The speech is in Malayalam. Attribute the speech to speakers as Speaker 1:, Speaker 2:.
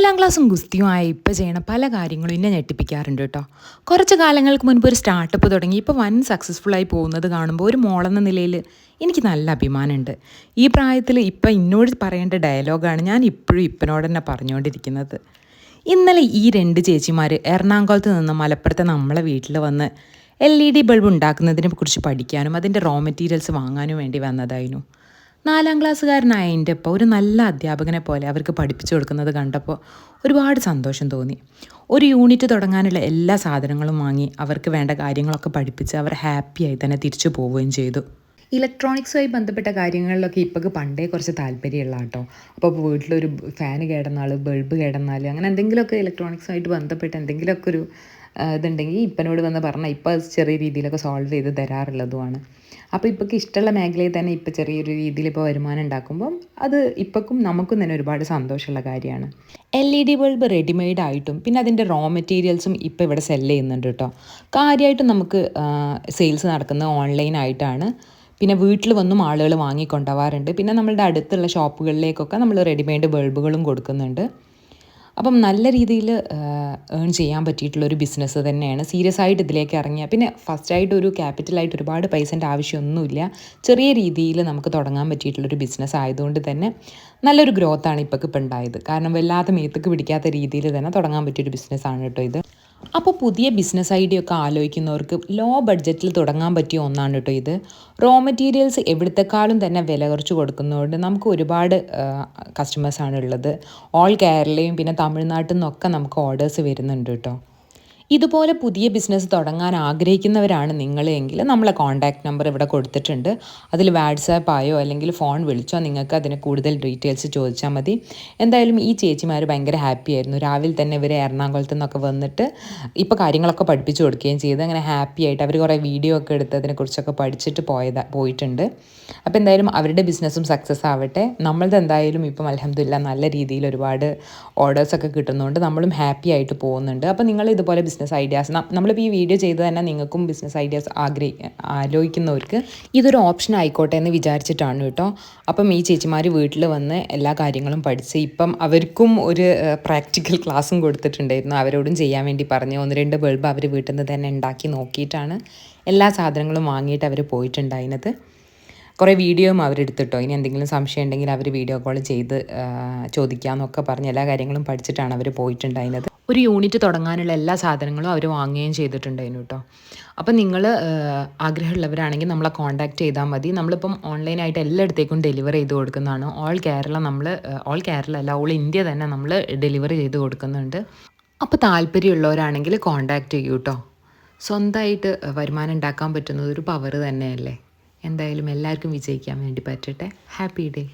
Speaker 1: നാലാം ക്ലാസ്സും ഗുസ്തിയുമായി ഇപ്പോൾ ചെയ്യണ പല കാര്യങ്ങളും എന്നെ ഞെട്ടിപ്പിക്കാറുണ്ട് കേട്ടോ കുറച്ച് കാലങ്ങൾക്ക് മുൻപ് ഒരു സ്റ്റാർട്ടപ്പ് തുടങ്ങി ഇപ്പോൾ വൻ സക്സസ്ഫുള്ളായി പോകുന്നത് കാണുമ്പോൾ ഒരു മോളെന്ന നിലയിൽ എനിക്ക് നല്ല അഭിമാനമുണ്ട് ഈ പ്രായത്തിൽ ഇപ്പം എന്നോട് പറയേണ്ട ഡയലോഗാണ് ഞാൻ ഇപ്പോഴും ഇപ്പനോട് തന്നെ പറഞ്ഞുകൊണ്ടിരിക്കുന്നത് ഇന്നലെ ഈ രണ്ട് ചേച്ചിമാർ എറണാകുളത്ത് നിന്ന് മലപ്പുറത്തെ നമ്മളെ വീട്ടിൽ വന്ന് എൽ ഇ ഡി ബൾബ് ഉണ്ടാക്കുന്നതിനെ കുറിച്ച് പഠിക്കാനും അതിന്റെ റോ മെറ്റീരിയൽസ് വാങ്ങാനും വേണ്ടി വന്നതായിരുന്നു നാലാം ക്ലാസ്സുകാരനായ എന്റെ ഒപ്പം ഒരു നല്ല അധ്യാപകനെ പോലെ അവർക്ക് പഠിപ്പിച്ചു കൊടുക്കുന്നത് കണ്ടപ്പോൾ ഒരുപാട് സന്തോഷം തോന്നി. ഒരു യൂണിറ്റ് തുടങ്ങാനുള്ള എല്ലാ സാധനങ്ങളും വാങ്ങി അവർക്ക് വേണ്ട കാര്യങ്ങളൊക്കെ പഠിപ്പിച്ച് അവർ ഹാപ്പിയായി തന്നെ തിരിച്ചു പോവുകയും ചെയ്തു. ഇലക്ട്രോണിക്സുമായി ബന്ധപ്പെട്ട കാര്യങ്ങളിലൊക്കെ ഇപ്പോൾ പണ്ടേ കുറച്ച് താല്പര്യമുള്ള കേട്ടോ അപ്പോൾ വീട്ടിലൊരു ഫാന് കേടന്നാൾ ബൾബ് കേടന്നാൽ അങ്ങനെ എന്തെങ്കിലുമൊക്കെ ഇലക്ട്രോണിക്സുമായിട്ട് ബന്ധപ്പെട്ട് എന്തെങ്കിലുമൊക്കെ ഒരു ഇതുണ്ടെങ്കിൽ ഇപ്പനോട് വന്ന് പറഞ്ഞാൽ ഇപ്പം ചെറിയ രീതിയിലൊക്കെ സോൾവ് ചെയ്ത് തരാറുള്ളതുമാണ്. അപ്പോൾ ഇപ്പൊക്ക് ഇഷ്ടമുള്ള മേഖലയിൽ തന്നെ ഇപ്പോൾ ചെറിയൊരു രീതിയിൽ ഇപ്പോൾ വരുമാനം ഉണ്ടാക്കുമ്പം അത് ഇപ്പോഴും നമുക്കും തന്നെ ഒരുപാട് സന്തോഷമുള്ള കാര്യമാണ്. L E D bulb readymade ആയിട്ടും പിന്നെ അതിന്റെ റോ മെറ്റീരിയൽസും ഇപ്പോൾ ഇവിടെ സെല്ല് ചെയ്യുന്നുണ്ട് കേട്ടോ കാര്യമായിട്ട് നമുക്ക് സെയിൽസ് നടക്കുന്നത് ഓൺലൈനായിട്ടാണ് പിന്നെ വീട്ടിൽ വന്നും ആളുകൾ വാങ്ങിക്കൊണ്ടുപോകാറുണ്ട് പിന്നെ നമ്മളുടെ അടുത്തുള്ള ഷോപ്പുകളിലേക്കൊക്കെ നമ്മൾ റെഡിമെയ്ഡ് ബൾബുകളും കൊടുക്കുന്നുണ്ട്. അപ്പം നല്ല രീതിയിൽ ഏൺ ചെയ്യാൻ പറ്റിയിട്ടുള്ളൊരു ബിസിനസ് തന്നെയാണ്. സീരിയസ് ആയിട്ട് ഇതിലേക്ക് ഇറങ്ങിയ. പിന്നെ ഫസ്റ്റായിട്ട് ഒരു ക്യാപിറ്റലായിട്ട് ഒരുപാട് പൈസന്റെ ആവശ്യമൊന്നുമില്ല. ചെറിയ രീതിയിൽ നമുക്ക് തുടങ്ങാൻ പറ്റിയിട്ടുള്ളൊരു ബിസിനസ് ആയതുകൊണ്ട് തന്നെ നല്ലൊരു ഗ്രോത്താണ് ഇപ്പോൾ ഇപ്പം ഉണ്ടായത്. കാരണം വല്ലാതെ മേത്തക്ക് പിടിക്കാത്ത രീതിയിൽ തന്നെ തുടങ്ങാൻ പറ്റിയൊരു ബിസിനസ്സാണ് കേട്ടോ ഇത്. അപ്പോൾ പുതിയ ബിസിനസ് ഐഡിയ ഒക്കെ ആലോചിക്കുന്നവർക്ക് ലോ ബഡ്ജറ്റിൽ തുടങ്ങാൻ പറ്റിയ ഒന്നാണ് കേട്ടോ ഇത്. റോ മെറ്റീരിയൽസ് എവിടത്തെക്കാളും തന്നെ വില കുറച്ച് കൊടുക്കുന്നതുകൊണ്ട് നമുക്ക് ഒരുപാട് കസ്റ്റമേഴ്സാണ് ഉള്ളത്. ഓൾ കേരളയും പിന്നെ തമിഴ്നാട്ടിൽ നിന്നൊക്കെ നമുക്ക് ഓർഡേഴ്സ് വരുന്നുണ്ട് കേട്ടോ. ഇതുപോലെ പുതിയ ബിസിനസ് തുടങ്ങാൻ ആഗ്രഹിക്കുന്നവരാണ് നിങ്ങളെങ്കിൽ നമ്മളെ കോൺടാക്റ്റ് നമ്പർ ഇവിടെ കൊടുത്തിട്ടുണ്ട്. അതിൽ വാട്സാപ്പ് ആയോ അല്ലെങ്കിൽ ഫോൺ വിളിച്ചോ നിങ്ങൾക്ക് അതിന് കൂടുതൽ ഡീറ്റെയിൽസ് ചോദിച്ചാൽ മതി. എന്തായാലും ഈ ചേച്ചിമാർ ഭയങ്കര ഹാപ്പി ആയിരുന്നു. രാവിലെ തന്നെ ഇവർ എറണാകുളത്ത് നിന്നൊക്കെ വന്നിട്ട് ഇപ്പോൾ കാര്യങ്ങളൊക്കെ പഠിപ്പിച്ചു കൊടുക്കുകയും ചെയ്ത്. അങ്ങനെ ഹാപ്പി ആയിട്ട് അവർ കുറേ വീഡിയോ ഒക്കെ എടുത്ത് അതിനെക്കുറിച്ചൊക്കെ പഠിച്ചിട്ട് പോയതാ പോയിട്ടുണ്ട്. അപ്പോൾ എന്തായാലും അവരുടെ ബിസിനസ്സും സക്സസ് ആവട്ടെ. നമ്മളത് എന്തായാലും ഇപ്പം അലഹമില്ല നല്ല രീതിയിൽ ഒരുപാട് ഓർഡേഴ്സൊക്കെ കിട്ടുന്നതുകൊണ്ട് നമ്മളും ഹാപ്പി ആയിട്ട് പോകുന്നുണ്ട്. അപ്പോൾ നിങ്ങൾ ഇതുപോലെ ബിസിനസ് ഐഡിയാസ് നമ്മളിപ്പോൾ ഈ വീഡിയോ ചെയ്ത് തന്നെ നിങ്ങൾക്കും ബിസിനസ് ഐഡിയാസ് ആഗ്രഹി ആലോചിക്കുന്നവർക്ക് ഇതൊരു ഓപ്ഷൻ ആയിക്കോട്ടെ എന്ന് വിചാരിച്ചിട്ടാണ് കേട്ടോ. അപ്പം ഈ ചേച്ചിമാർ വീട്ടിൽ വന്ന് എല്ലാ കാര്യങ്ങളും പഠിച്ച് ഇപ്പം അവർക്കും ഒരു പ്രാക്ടിക്കൽ ക്ലാസ്സും കൊടുത്തിട്ടുണ്ടായിരുന്നു. അവരോടും ചെയ്യാൻ വേണ്ടി പറഞ്ഞു. ഒന്ന് രണ്ട് ബൾബ് അവർ വീട്ടിൽ നിന്ന് തന്നെ ഉണ്ടാക്കി നോക്കിയിട്ടാണ് എല്ലാ സാധനങ്ങളും വാങ്ങിയിട്ട് അവർ പോയിട്ടുണ്ടായിരുന്നത്. കുറേ വീഡിയോയും അവരെടുത്തിട്ടോ. ഇനി എന്തെങ്കിലും സംശയം ഉണ്ടെങ്കിൽ അവർ വീഡിയോ കോൾ ചെയ്ത് ചോദിക്കാമെന്നൊക്കെ പറഞ്ഞ് എല്ലാ കാര്യങ്ങളും പഠിച്ചിട്ടാണ് അവർ പോയിട്ടുണ്ടായിരുന്നത്. ഒരു യൂണിറ്റ് തുടങ്ങാനുള്ള എല്ലാ സാധനങ്ങളും അവർ വാങ്ങുകയും ചെയ്തിട്ടുണ്ടായിരുന്നു കേട്ടോ അപ്പം നിങ്ങൾ ആഗ്രഹമുള്ളവരാണെങ്കിൽ നമ്മളെ കോൺടാക്റ്റ് ചെയ്താൽ മതി. നമ്മളിപ്പം ഓൺലൈനായിട്ട് എല്ലായിടത്തേക്കും ഡെലിവറി ചെയ്ത് കൊടുക്കുന്നതാണ്. ഓൾ കേരള നമ്മൾ ഓൾ കേരള അല്ല ഓൾ ഇന്ത്യ തന്നെ നമ്മൾ ഡെലിവറി ചെയ്ത് കൊടുക്കുന്നുണ്ട്. അപ്പോൾ താല്പര്യമുള്ളവരാണെങ്കിൽ കോൺടാക്റ്റ് ചെയ്യൂ കേട്ടോ സ്വന്തമായിട്ട് വരുമാനം ഉണ്ടാക്കാൻ പറ്റുന്നത് ഒരു പവർ തന്നെയല്ലേ? എന്തായാലും എല്ലാവർക്കും വിജയിക്കാൻ വേണ്ടി പറ്റട്ടെ. Happy day